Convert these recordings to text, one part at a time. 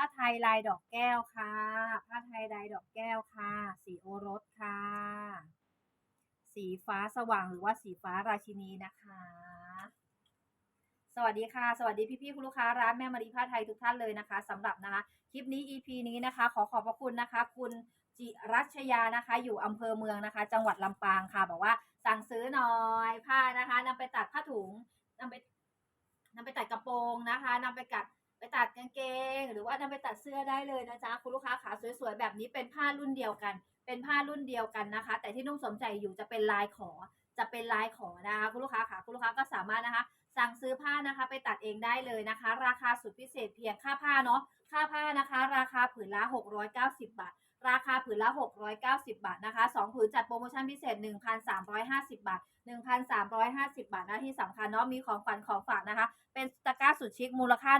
ผ้าไทยลายดอกแก้วค่ะ ผ้าไทยลายดอกแก้วค่ะ สีโอรสค่ะ สีฟ้าสว่างหรือว่าสีฟ้าราชินีนะคะ สวัสดีค่ะ สวัสดีพี่ๆคุณลูกค้าร้านแม่มารีผ้าไทยทุกท่านเลยนะคะสำหรับนะคะคลิปนี้ EP นี้นะคะ ขอขอบพระคุณนะคะ คุณจิรัชยานะคะ อยู่อำเภอเมืองนะคะ จังหวัดลำปางค่ะ บอกว่าสั่งซื้อหน่อยผ้านะคะนำไปตัดผ้าถุงนำไปนำไปตัดกระโปรงนะคะนำไปกัด ไปตัดกางเกง หรือว่านำไปตัดเสื้อได้เลยนะจ๊ะคุณลูกค้าขาสวยๆแบบนี้เป็นผ้ารุ่นเดียวกัน เป็นผ้ารุ่นเดียวกันนะคะ แต่ที่นุ่มสนใจอยู่จะเป็นลายขอจะเป็นลายขอนะคะคุณลูกค้าค่ะคุณลูกค้าก็สามารถนะคะ สั่งซื้อผ้านะคะ ไปตัดเองได้เลยนะคะ ราคาสุดพิเศษเพียงค่าผ้าเนาะค่าผ้านะคะ ราคาผืนละ 690 บาท ราคาผืนละ 690 บาทนะคะ2ผืนจัดโปรโมชั่นพิเศษ 1,350 บาท 1,350 บาทนะที่สำคัญเนาะมีของขวัญของฝากนะคะ เป็นตะกร้าสุดชิคมูลค่า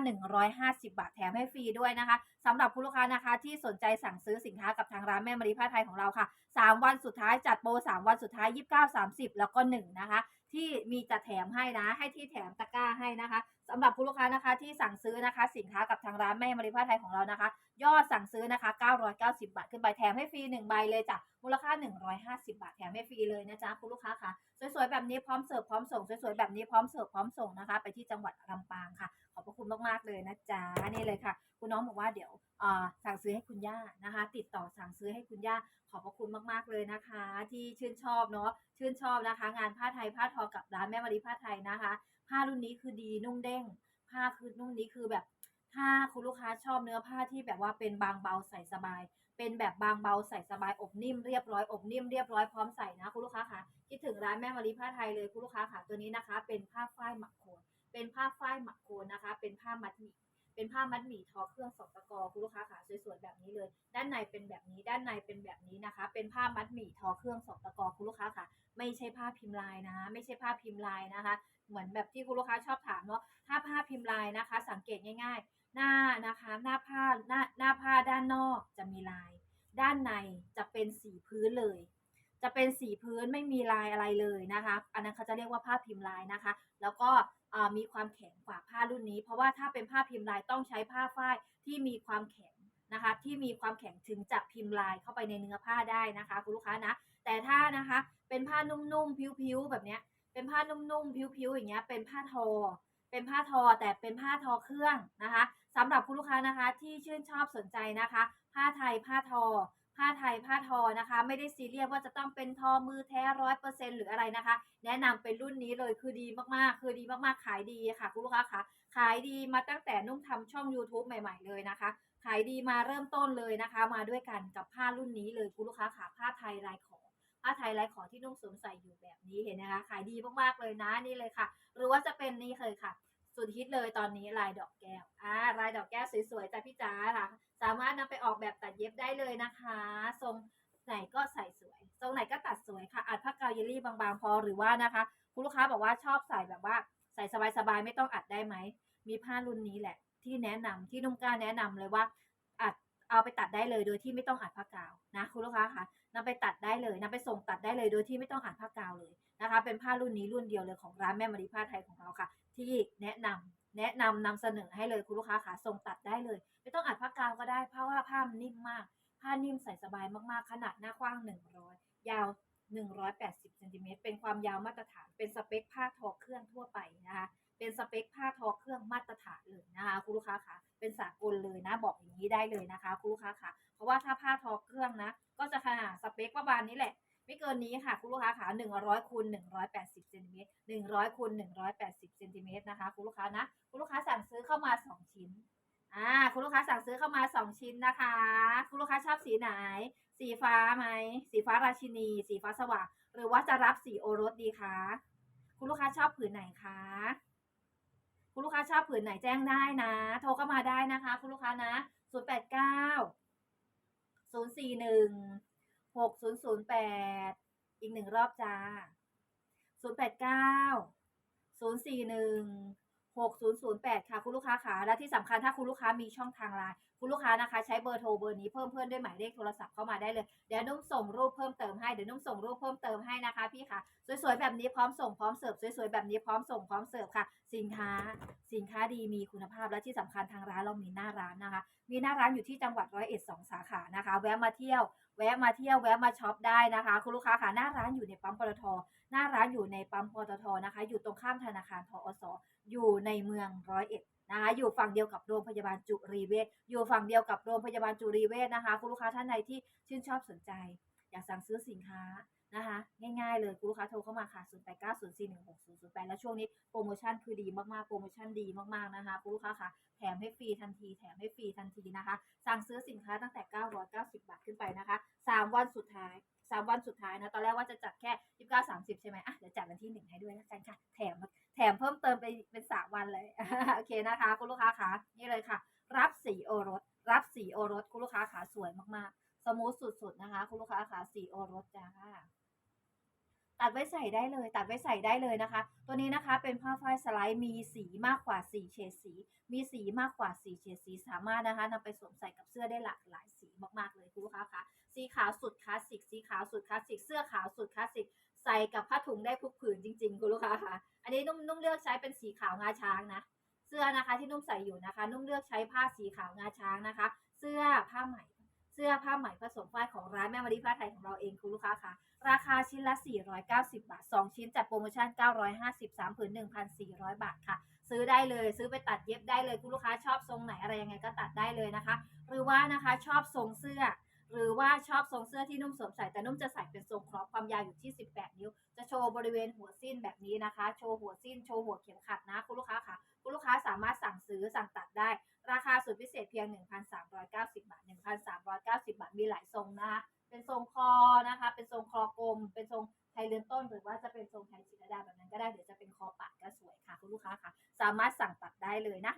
150 บาทแถมให้ฟรีด้วยนะคะสำหรับคุณลูกค้านะคะที่สนใจสั่งซื้อสินค้ากับทางร้านแม่มารีผ้าไทยของเราค่ะ 3 วันสุดท้ายจัดโปร3วันสุดท้าย 29 30 แล้วก็ 1 นะคะ ที่มีจะแถมให้นะ ให้ที่แถมตะกร้าให้นะคะสำหรับคุณลูกค้านะคะที่สั่งซื้อนะคะ สินค้ากับทางร้านแม่มาริพาไทยของเรานะคะ ยอดสั่งซื้อนะคะ 990 บาทขึ้นไปแถมให้ฟรี1ใบเลยจ้ะมูลค่า 150 บาทแถมให้ฟรีเลยนะจ๊ะคุณลูกค้าค่ะสวยๆแบบนี้พร้อมเสิร์ฟพร้อมส่งสวยๆแบบนี้พร้อมเสิร์ฟพร้อมส่งนะคะ ไปที่จังหวัดลำปางค่ะ ขอบพระคุณมากๆเลยนะจ๊ะนี่เลยค่ะ คุณน้องบอกว่าเดี๋ยวสั่งซื้อให้คุณย่านะคะ ติดต่อสั่งซื้อให้คุณย่าขอบพระคุณมากๆเลยนะคะ ที่ชื่นชอบเนาะชื่นชอบนะคะ งานผ้าไทยผ้าทอกับร้านแม่มารีผ้าไทยนะคะ ผ้ารุ่นนี้คือดีนุ่มเด้งผ้าคือนุ่มนี้คือแบบ ถ้าคุณลูกค้าชอบเนื้อผ้าที่แบบว่าเป็นบางเบาใส่สบาย เป็นแบบบางเบาใส่สบายอบนิ่มเรียบร้อยอบนิ่มเรียบร้อยพร้อมใส่นะคุณลูกค้าค่ะคิดถึงร้านแม่มารีผ้าไทยเลยคุณลูกค้าค่ะตัวนี้นะคะ เป็นผ้าฝ้ายหมักโคนเป็นผ้าฝ้ายหมักโคนนะคะ เป็นผ้ามัดหมี่ เป็นผ้ามัดหมี่ทอเครื่องสองตะกอคุณลูกค้าค่ะสวยๆแบบนี้เลย ด้านในเป็นแบบนี้ ด้านในเป็นแบบนี้นะคะ เป็นผ้ามัดหมี่ทอเครื่องสองตะกอคุณลูกค้าค่ะไม่ใช่ผ้าพิมพ์ลายนะ ไม่ใช่ผ้าพิมพ์ลายนะคะ เหมือนแบบที่คุณลูกค้าชอบถามเนาะถ้าผ้าพิมพ์ลายนะคะ สังเกตง่าย ๆ หน้านะคะ หน้าผ้าหน้าหน้าผ้าด้านนอกจะมีลาย ด้านในจะเป็นสีพื้นเลยจะเป็นสีพื้นไม่มีลายอะไรเลยนะคะ อันนั้นเขาจะเรียกว่าผ้าพิมพ์ลายนะคะ แล้วก็ มีความแข็งกว่าผ้ารุ่นนี้ เพราะว่าถ้าเป็นผ้าพิมพ์ลายต้องใช้ผ้าฝ้ายที่มีความแข็งนะคะที่มีความแข็งถึงจะพิมพ์ลายเข้าไปในเนื้อผ้าได้นะคะคุณลูกค้านะ แต่ถ้านะคะเป็นผ้านุ่มๆผิวๆแบบเนี้ยเป็นผ้านุ่มๆผิวๆอย่างเงี้ยเป็นผ้าทอ เป็นผ้าทอแต่เป็นผ้าทอเครื่องนะคะสำหรับคุณลูกค้านะคะที่ชื่นชอบสนใจนะคะ ผ้าไทยผ้าทอ ผ้าไทยผ้าทอนะคะ ไม่ได้ซีเรียสว่าจะต้องเป็นทอมือแท้ร้อยเปอร์เซ็นหรืออะไรนะคะ แนะนำเป็นรุ่นนี้เลยคือดีมากๆ คือดีมากๆ ขายดีค่ะคุณลูกค้าคะขายดีมาตั้งแต่นุ่มทำช่อง YouTube ใหม่ ๆ เลยนะคะ ขายดีมาเริ่มต้นเลยนะคะ มาด้วยกันกับผ้ารุ่นนี้เลยคุณลูกค้าขาผ้าไทยลายขอผ้าไทยลายขอที่นุ่งสวมใส่อยู่แบบนี้เห็นนะคะ ขายดีมากๆเลยนะนี่เลยค่ะ หรือว่าจะเป็นนี่เลยค่ะ สุดฮิตเลยตอนนี้ลายดอกแก้วอ่าลายดอกแก้วสวยๆจากพี่จ๋าค่ะ สามารถนำไปออกแบบตัดเย็บได้เลยนะคะ ทรงไหนก็ใส่สวย ทรงไหนก็ตัดสวยค่ะอัดผ้ากาวเยลลี่บางๆ พอหรือว่านะคะ คุณลูกค้าบอกว่าชอบใส่แบบว่าใส่สบายๆไม่ต้องอัดได้ไหม มีผ้ารุ่นนี้แหละ ที่แนะนำที่นุ่มกล้าแนะนำเลยว่าอัดเอาไปตัดได้เลยโดยที่ไม่ต้องอัดผ้ากาวนะคุณลูกค้าค่ะนำไปตัดได้เลยนำไปส่งตัดได้เลยโดยที่ไม่ต้องอัดผ้ากาวเลยนะคะ เป็นผ้ารุ่นนี้รุ่นเดียวเลยของร้านแม่มารีผ้าไทยของเราค่ะ ที่แนะนำแนะนำนำเสนอให้เลยคุณลูกค้าค่ะส่งตัดได้เลย ไม่ต้องอัดผ้ากาวก็ได้เพราะว่าผ้ามันนิ่มมาก ผ้านิ่มใส่สบายมากๆ ขนาดหน้ากว้าง 100 ยาว 180เซนติเมตรเป็นความยาวมาตรฐาน เป็นสเปคผ้าทอเครื่องทั่วไปนะคะเป็นสเปคผ้าทอเครื่องมาตรฐานเลยนะคะคุณลูกค้าค่ะเป็นสากลเลยนะบอกอย่างนี้ได้เลยนะคะคุณลูกค้าค่ะเพราะว่าถ้าผ้าทอเครื่องนะ ก็จะขนาดสเปคประมาณนี้แหละ ไม่เกินนี้ค่ะ คุณลูกค้าค่ะ100คูณ180เซนติเมตร100คูณ180เซนติเมตรนะคะ คุณลูกค้านะ คุณลูกค้าสั่งซื้อเข้ามา 2 ชิ้นอ่าคุณลูกค้าสั่งซื้อเข้ามา 2 ชิ้นนะคะ คุณลูกค้าชอบสีไหน สีฟ้าไหม สีฟ้าราชินี สีฟ้าสว่าง หรือว่าจะรับสีโอรสดีคะคุณลูกค้าชอบผืนไหนคะคุณลูกค้าชอบผืนไหนแจ้งได้นะ โทรเข้ามาได้นะคะ คุณลูกค้านะ 0 8 9 0 4 1 6 0 0 8อีกหนึ่งรอบจ้า0 8 9 0 4 1 6008ค่ะคุณลูกค้าขาและที่สำคัญถ้าคุณลูกค้ามีช่องทางไลน์คุณลูกค้านะคะ ใช้เบอร์โทรเบอร์นี้เพิ่มเพื่อนด้วยหมายเลขโทรศัพท์เข้ามาได้เลยเดี๋ยวนุ่มส่งรูปเพิ่มเติมให้เดี๋ยวนุ่มส่งรูปเพิ่มเติมให้นะคะพี่ค่ะสวยๆแบบนี้พร้อมส่งพร้อมเสิร์ฟสวยๆแบบนี้พร้อมส่งพร้อมเสิร์ฟค่ะ สินค้า สินค้าดีมีคุณภาพและที่สำคัญทางร้านเรามีหน้าร้านนะคะ มีหน้าร้านอยู่ที่จังหวัดร้อยเอ็ดสองสาขานะคะ แวะมาเที่ยว แวะมาเที่ยวแวะมาช็อปได้นะคะ คุณลูกค้าค่ะหน้าร้านอยู่ในปั๊มปตทหน้าร้านอยู่ในปั๊มปตทนะคะ อยู่ตรงข้ามธนาคารทอสอยู่ในเมืองร้อยเอ็ดนะคะอยู่ฝั่งเดียวกับโรงพยาบาลจุรีเวชอยู่ฝั่งเดียวกับโรงพยาบาลจุรีเวชนะคะ คุณลูกค้าท่านใดที่ชื่นชอบสนใจ อยากสั่งซื้อสินค้านะคะ ง่ายๆเลยคุณลูกค้าโทรเข้ามาค่ะ 0 8 9 0 4 1 6 0 0 8 แล้วช่วงนี้โปรโมชั่นคือดีมากๆ โปรโมชั่นดีมากๆนะคะคุณลูกค้าค่ะ แถมให้ฟรีทันที แถมให้ฟรีทันทีนะคะ สั่งซื้อสินค้าตั้งแต่ 990 บาทขึ้นไปนะคะ 3 วันสุดท้าย 3 วันสุดท้ายนะ ตอนแรกว่าจะจัดแค่ 29 30 ใช่ไหมอะ เดี๋ยวจัดวันที่ 1 ให้ด้วยแล้วกันค่ะ แถมแถมเพิ่มเติมไปเป็น 3 วันเลย โอเคนะคะคุณลูกค้าค่ะ นี่เลยค่ะ รับสีโอรส รับสีโอรสคุณลูกค้าขาสวยมากๆ มูทสุดๆนะคะ คุณลูกค้าขาสีโอรสจ้าตัดไว้ใส่ได้เลย ตัดไว้ใส่ได้เลยนะคะ ตัวนี้นะคะเป็นผ้าฝ้ายสไลด์มีสีมากกว่า4เฉดสี มีสีมากกว่า4เฉดสีสามารถนะคะนำไปสวมใส่กับเสื้อได้หลากหลายสีมากๆเลยคุณลูกค้าคะสีขาวสุดคลาสสิกสีขาวสุดคลาสสิกเสื้อขาวสุดคลาสสิกใส่กับผ้าถุงได้ทุกผืนจริงๆคุณลูกค้าคะอันนี้นุ่มนุ่มเลือกใช้เป็นสีขาวงาช้างนะเสื้อนะคะที่นุ่มใส่อยู่นะคะ นุ่มเลือกใช้ผ้าสีขาวงาช้างนะคะ เสื้อผ้าไหมเสื้อผ้าไหมผสมฝ้ายของร้านแม่มารีผ้าไทยของเราเองคุณลูกค้าคะราคาชิ้นละ 490 บาท 2 ชิ้นจัดโปรโมชั่น 950 3ผืน1,400 บาทค่ะ ซื้อได้เลยซื้อไปตัดเย็บได้เลยคุณลูกค้าชอบทรงไหนอะไรยังไงก็ตัดได้เลยนะคะ หรือว่านะคะชอบทรงเสื้อหรือว่าชอบทรงเสื้อที่นุ่มสวมใส่แต่นุ่มจะใส่เป็นทรงครอปความยาวอยู่ที่ 18 นิ้ว จะโชว์บริเวณหัวสิ้นแบบนี้นะคะ โชว์หัวสิ้น โชว์หัวเข็มขัดนะคุณลูกค้าค่ะ คุณลูกค้าสามารถสั่งซื้อสั่งตัดได้ ราคาสุดพิเศษเพียง 1,390 บาท 1,390 บาท มีหลายทรงนะคะ เป็นทรงคอนะคะ เป็นทรงคอกลม เป็นทรง ยเรือนต้นหรือว่าจะเป็นทรงไทยจิตรดาแบบนั้นก็ได้หรือจะเป็นคอปัดก็สวยค่ะคุณลูกค้าค่ะ สามารถสั่งตัดได้เลยนะ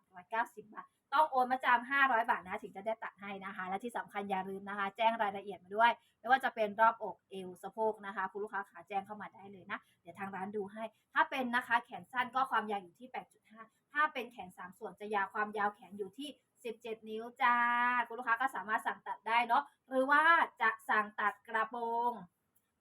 1,390 บาท ต้องโอนมาจำ500 บาทนะถึงจะได้ตัดให้นะคะ และที่สำคัญอย่าลืมนะคะ แจ้งรายละเอียดมาด้วย ไม่ว่าจะเป็นรอบอกเอวสะโพกนะคะ คุณลูกค้าขาแจ้งเข้ามาได้เลยนะ เดี๋ยวทางร้านดูให้ ถ้าเป็นนะคะแขนสั้นก็ความยาวอยู่ที่ 8.5 ถ้าเป็นแขน 3 ส่วนจะยาวความยาวแขนอยู่ที่17 นิ้วจ้า คุณลูกค้าก็สามารถสั่งตัดได้เนาะหรือว่าจะสั่งตัดกระโปรง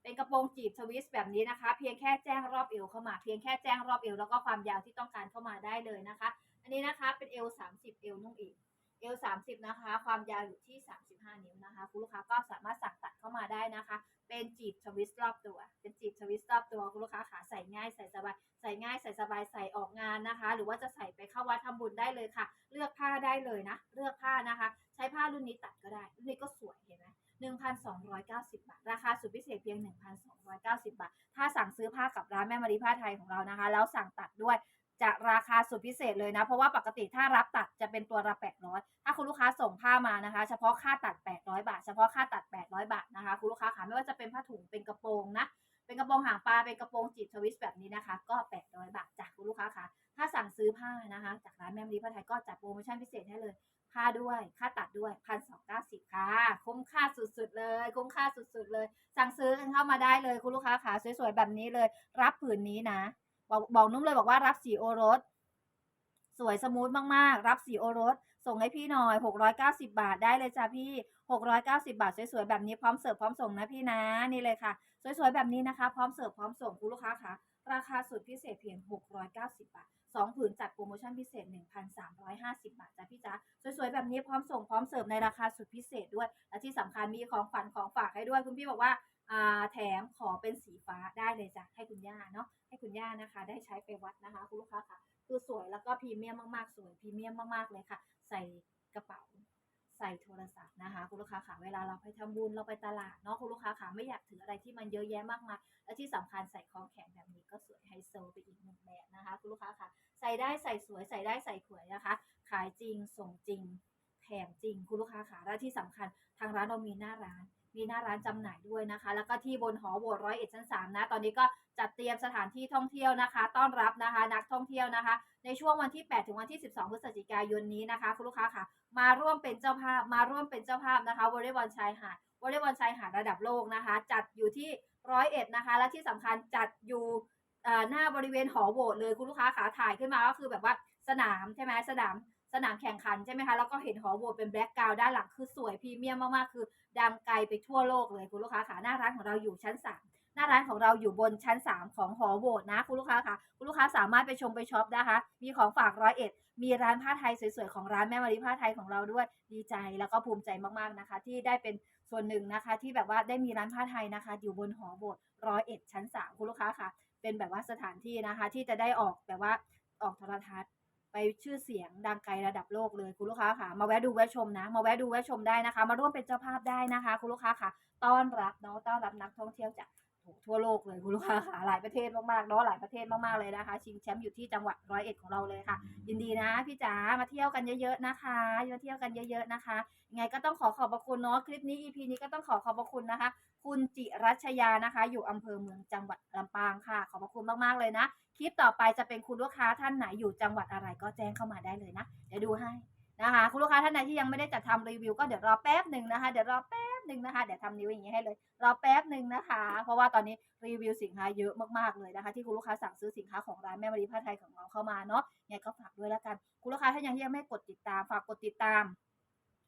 เป็นกระโปรงจีบทวิสแบบนี้นะคะ เพียงแค่แจ้งรอบเอวเข้ามา เพียงแค่แจ้งรอบเอวแล้วก็ความยาวที่ต้องการเข้ามาได้เลยนะคะ อันนี้นะคะเป็นเอว30 เอวนุ่งอีกเอว30 นะคะ ความยาวอยู่ที่ 35 นิ้วนะคะ คุณลูกค้าก็สามารถสั่งตัดเข้ามาได้นะคะ เป็นจีบทวิสรอบตัว เป็นจีบทวิสรอบตัวคุณลูกค้าขาใส่ง่ายใส่สบาย ใส่ง่ายใส่สบายใส่ออกงานนะคะ หรือว่าจะใส่ไปเข้าวัดทำบุญได้เลยค่ะ เลือกผ้าได้เลยนะ เลือกผ้านะคะ ใช้ผ้ารุ่นนี้ตัดก็ได้ รุ่นนี้ก็สวยเห็นไหม 1,290 บาท ราคาสุดพิเศษเพียง 1,290 บาท ถ้าสั่งซื้อผ้ากับร้านแม่มารีผ้าไทยของเรานะคะ แล้วสั่งตัดด้วยจะราคาสุดพิเศษเลยนะ เพราะว่าปกติถ้ารับตัดจะเป็นตัวละ800 ถ้าคุณลูกค้าส่งผ้ามานะคะ เฉพาะค่าตัด 800 บาท เฉพาะค่าตัด 800 บาทนะคะ คุณลูกค้าค่ะไม่ว่าจะเป็นผ้าถุง เป็นกระโปรงนะ เป็นกระโปรงหางปลา เป็นกระโปรงจีบทวิสแบบนี้นะคะ ก็ 800 บาทจากคุณลูกค้าค่ะถ้าสั่งซื้อผ้านะคะ จากร้านแม่มรีผ้าไทยก็จัดโปรโมชั่นพิเศษให้เลย ค่าด้วย ค่าตัดด้วยพันสองเก้าสิบค่ะ คุ้มค่าสุดๆเลย คุ้มค่าสุดๆเลย สั่งซื้อกันเข้ามาได้เลยคุณลูกค้าขาสวยๆแบบนี้เลย รับผืนนี้นะ บอกบอกนุ่มเลยบอกว่ารับสีโอรส สวยสมูทมากๆ รับสีโอรส ส่งให้พี่หน่อย 690 บาทได้เลยจ้ะพี่ 690 บาท สวยๆแบบนี้พร้อมเสิร์ฟพร้อมส่งนะพี่นะนี่เลยค่ะ สวยๆแบบนี้นะคะ พร้อมเสิร์ฟพร้อมส่งคุณลูกค้าค่ะราคาสุดพิเศษเพียง 690 บาท 2 ผืนจัดโปรโมชั่นพิเศษ 1,350 บาทจ้ะพี่จ๊ะสวยๆ แบบนี้พร้อมส่งพร้อมเสิร์ฟในราคาสุดพิเศษด้วย และที่สำคัญมีของขวัญของฝากให้ด้วย คุณพี่บอกว่าอ่าแถมขอเป็นสีฟ้าได้เลยจ้ะให้คุณย่าเนาะให้คุณย่านะคะ ได้ใช้ไปวัดนะคะ คุณลูกค้าค่ะคือสวยแล้วก็พรีเมียมมากๆ สวยพรีเมียมมากๆเลยค่ะ ใส่กระเป๋า ใส่โทรศัพท์นะคะ คุณลูกค้าค่ะเวลาเราไปทำบุญเราไปตลาดเนาะคุณลูกค้าค่ะไม่อยากถืออะไรที่มันเยอะแยะมากมายและที่สำคัญใส่ของแข็งแบบนี้ก็สวยไฮโซไปอีกหนึ่งแบบนะคะ คุณลูกค้าค่ะใส่ได้ใส่สวยใส่ได้ใส่ขวยนะคะ ขายจริงส่งจริงแถมจริงคุณลูกค้าค่ะและที่สำคัญทางร้านเรามีหน้าร้านมีหน้าร้านจำหน่ายด้วยนะคะ แล้วก็ที่บนหอโบสถ์ร้อยเอ็ดชั้นสามนะ ตอนนี้ก็ จัดเตรียมสถานที่ท่องเที่ยวนะคะ ต้อนรับนะคะ นักท่องเที่ยวนะคะ ในช่วงวันที่ 8 ถึงวันที่ 12 พฤศจิกายนนี้นะคะ คุณลูกค้าค่ะ มาร่วมเป็นเจ้าภาพ มาร่วมเป็นเจ้าภาพนะคะวอลเลย์บอลชายหาดวอลเลย์บอลชายหาดระดับโลกนะคะ จัดอยู่ที่ร้อยเอ็ดนะคะ และที่สำคัญจัดอยู่หน้าบริเวณหอโหวตเลยคุณลูกค้าขาถ่ายขึ้นมาก็คือแบบว่าสนามใช่ไหมสนามสนามแข่งขันใช่ไหมคะ แล้วก็เห็นหอโหวตเป็นแบล็กกราวด้านหลังคือสวยพรีเมียมมากๆ คือดังไกลไปทั่วโลกเลยคุณลูกค้าขาหน้าร้านของเราอยู่ชั้นสาม หน้าร้านของเราอยู่บนชั้น 3 ของหอโหวตนะคุณลูกค้าค่ะ คุณลูกค้าสามารถไปชมไปช็อปนะคะ มีของฝากร้อยเอ็ด มีร้านผ้าไทยสวยๆของร้านแม่มารีผ้าไทยของเราด้วย ดีใจแล้วก็ภูมิใจมากๆนะคะ ที่ได้เป็นส่วนหนึ่งนะคะ ที่แบบว่าได้มีร้านผ้าไทยนะคะ อยู่บนหอโบสถ์ร้อยเอ็ดชั้นสามคุณลูกค้าค่ะ เป็นแบบว่าสถานที่นะคะ ที่จะได้ออกแบบว่าออกโทรทัศน์ไปชื่อเสียงดังไกลระดับโลกเลยคุณลูกค้าค่ะ มาแวะดูแวะชมนะ มาแวะดูแวะชมได้นะคะ มาร่วมเป็นเจ้าภาพได้นะคะ คุณลูกค้าค่ะ ต้อนรับเนาะต้อนรับนักท่องเที่ยวจาก ทั่วโลกเลยคุณลูกค้าค่ะหลายประเทศมากๆเนาะหลายประเทศมากๆเลยนะคะ ชิงแชมป์อยู่ที่จังหวัดร้อยเอ็ดของเราเลยค่ะ ยินดีนะพี่จ๋ามาเที่ยวกันเยอะๆนะคะมาเที่ยวกันเยอะๆนะคะยังไงก็ต้องขอขอบพระคุณเนาะคลิปนี้ EP นี้ก็ต้องขอขอบพระคุณนะคะ คุณจิรัชยานะคะ อยู่อำเภอเมืองจังหวัดลำปางค่ะ ขอบพระคุณมากๆเลยนะคลิปต่อไปจะเป็นคุณลูกค้าท่านไหนอยู่จังหวัดอะไรก็แจ้งเข้ามาได้เลยนะเดี๋ยวดูให้นะคะ คุณลูกค้าท่านไหนที่ยังไม่ได้จัดทำรีวิวก็เดี๋ยวรอแป๊บหนึ่งนะคะ เดี๋ยวรอแป๊บ หนึ่งนะคะ เดี๋ยวทำนิ้วอย่างนี้ให้เลยรอแป๊บหนึ่งนะคะ เพราะว่าตอนนี้รีวิวสินค้าเยอะมากๆเลยนะคะ ที่คุณลูกค้าสั่งซื้อสินค้าของร้านแม่มารีผ้าไทยของเราเข้ามาเนาะยังไงก็ฝากด้วยแล้วกัน คุณลูกค้าถ้ายังยังไม่กดติดตาม ฝากกดติดตาม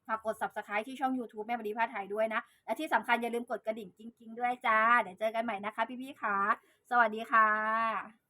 ฝากกด subscribe ที่ช่อง YouTube แม่บดีผ้าไทยด้วยนะ และที่สำคัญอย่าลืมกดกระดิ่งกิ้งๆ ด้วยจ้า เดี๋ยวเจอกันใหม่นะคะพี่ๆค่ะ สวัสดีค่ะ